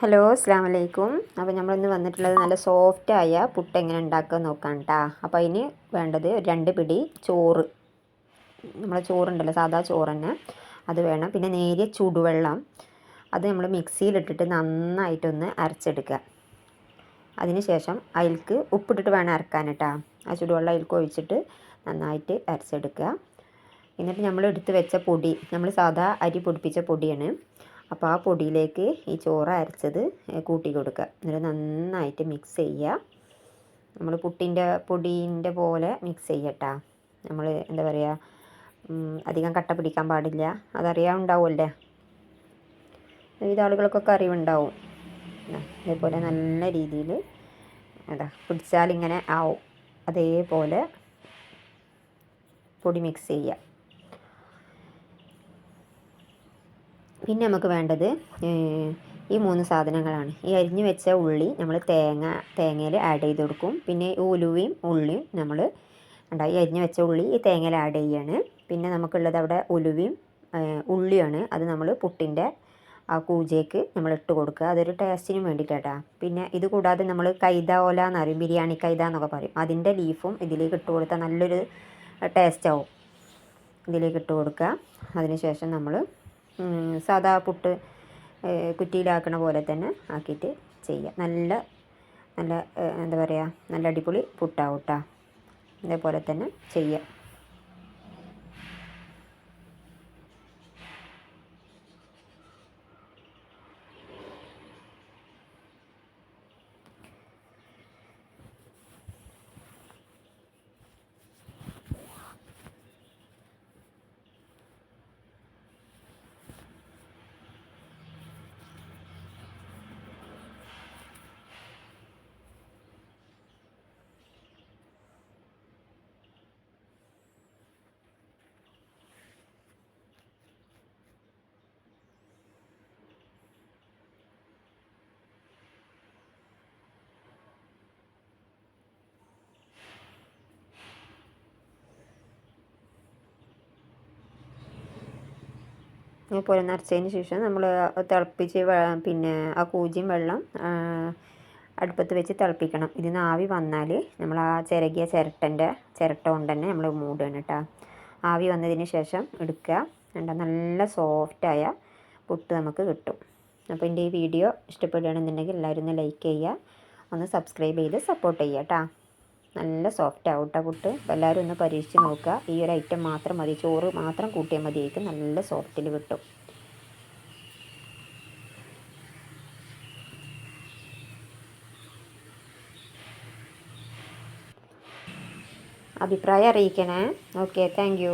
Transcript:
Hello അസ്സാം വലൈക്കും അപ്പോൾ നമ്മളിന്ന് വന്നിട്ടുള്ളത് നല്ല സോഫ്റ്റ് ആയ പുട്ട് എങ്ങനെ ഉണ്ടാക്കുക നോക്കാം കേട്ടോ അപ്പോൾ അതിന് വേണ്ടത് രണ്ട് പിടി ചോറ്. നമ്മളെ ചോറുണ്ടല്ലോ സാധാ ചോറ് തന്നെ അത് വേണം. പിന്നെ നേരിയ ചൂടുവെള്ളം. അത് നമ്മൾ മിക്സിയിലിട്ടിട്ട് നന്നായിട്ടൊന്ന് അരച്ചെടുക്കുക. അതിന് ശേഷം അതിൽക്ക് ഉപ്പിട്ടിട്ട് വേണം അരക്കാൻ കേട്ടോ ആ ചൂടുവെള്ളം അതിൽക്ക് ഒഴിച്ചിട്ട് നന്നായിട്ട് അരച്ചെടുക്കുക. എന്നിട്ട് നമ്മൾ എടുത്ത് വെച്ച പൊടി നമ്മൾ സാധാ അരി പൊടിപ്പിച്ച പൊടിയാണ്. അപ്പോൾ ആ പൊടിയിലേക്ക് ഈ ചോറ് അരച്ചത് കൂട്ടി കൊടുക്കുക. എന്നിട്ട് നന്നായിട്ട് മിക്സ് ചെയ്യുക. നമ്മൾ പുട്ടിന്റെ പൊടീന്റെ പോലെ മിക്സ് ചെയ്യട്ടാ നമ്മൾ എന്താ പറയുക അധികം കട്ട പിടിക്കാൻ പാടില്ല. അതറിയാവുണ്ടാവുമല്ലേ വിവിധ ആളുകൾക്കൊക്കെ അറിവുണ്ടാവും. അതേപോലെ നല്ല രീതിയിൽ അതാ പിടിച്ചാലിങ്ങനെ ആവും. അതേപോലെ പൊടി മിക്സ് ചെയ്യുക. പിന്നെ നമുക്ക് വേണ്ടത് ഈ മൂന്ന് സാധനങ്ങളാണ്. ഈ അരിഞ്ഞു വെച്ച ഉള്ളി നമ്മൾ തേങ്ങ തേങ്ങയിൽ ആഡ് ചെയ്ത് കൊടുക്കും. പിന്നെ ഉലുവയും ഉള്ളിയും നമ്മൾ ഉണ്ടായി അരിഞ്ഞു വെച്ച ഉള്ളി ഈ തേങ്ങയിൽ ആഡ് ചെയ്യാണ്. പിന്നെ നമുക്കുള്ളത് അവിടെ ഉലുവയും ഉള്ളിയാണ് അത് നമ്മൾ പുട്ടിന്റെ ആ കൂജയ്ക്ക് നമ്മൾ ഇട്ട് കൊടുക്കുക. അതൊരു ടേസ്റ്റിനും വേണ്ടിയിട്ടാ പിന്നെ ഇത് കൂടാതെ നമ്മൾ കൈത ഓല എന്ന് പറയും ബിരിയാണി കൈത എന്നൊക്കെ പറയും. അതിന്റെ ലീഫും ഇതിലേക്ക് ഇട്ട് കൊടുത്താൽ നല്ലൊരു ടേസ്റ്റാവും ഇതിലേക്ക് ഇട്ട് കൊടുക്കുക. അതിനുശേഷം നമ്മൾ സാധാ പുട്ട് കുറ്റിയിലാക്കണ പോലെ തന്നെ ആക്കിയിട്ട് ചെയ്യുക നല്ല നല്ല എന്താ പറയുക നല്ല അടിപൊളി പുട്ടാവും കേട്ടോ ഇതേപോലെ തന്നെ ചെയ്യുക ഇതുപോലെ നിറച്ചതിന് ശേഷം നമ്മൾ തിളപ്പിച്ച് പിന്നെ ആ കൂജിയും വെള്ളം അടുപ്പത്ത് വെച്ച് തിളപ്പിക്കണം. ഇതിന് ആവി വന്നാൽ നമ്മൾ ആ ചിരകിയ ചിരട്ടന്റെ ചിരട്ട കൊണ്ട് തന്നെ നമ്മൾ മൂടുകയാണ് കേട്ടോ. ആവി വന്നതിന് ശേഷം എടുക്കുക. കണ്ട നല്ല സോഫ്റ്റായ പുട്ട് നമുക്ക് കിട്ടും. അപ്പോൾ എന്റെ ഈ വീഡിയോ ഇഷ്ടപ്പെടുകയാണെന്നുണ്ടെങ്കിൽ എല്ലാവരും ഒന്ന് ലൈക്ക് ചെയ്യുക. ഒന്ന് സബ്സ്ക്രൈബ് ചെയ്ത് സപ്പോർട്ട് ചെയ്യുക കേട്ടോ. നല്ല സോഫ്റ്റ് ആവും കേട്ടോ പുട്ട്. എല്ലാവരും ഒന്ന് പരീക്ഷിച്ച് നോക്കുക. ഈ ഒരു ഐറ്റം മാത്രം മതി. ചോറ് മാത്രം കൂട്ടിയാൽ മതിയായിരിക്കും നല്ല സോഫ്റ്റിൽ കിട്ടും. അഭിപ്രായം അറിയിക്കണേ. Okay thank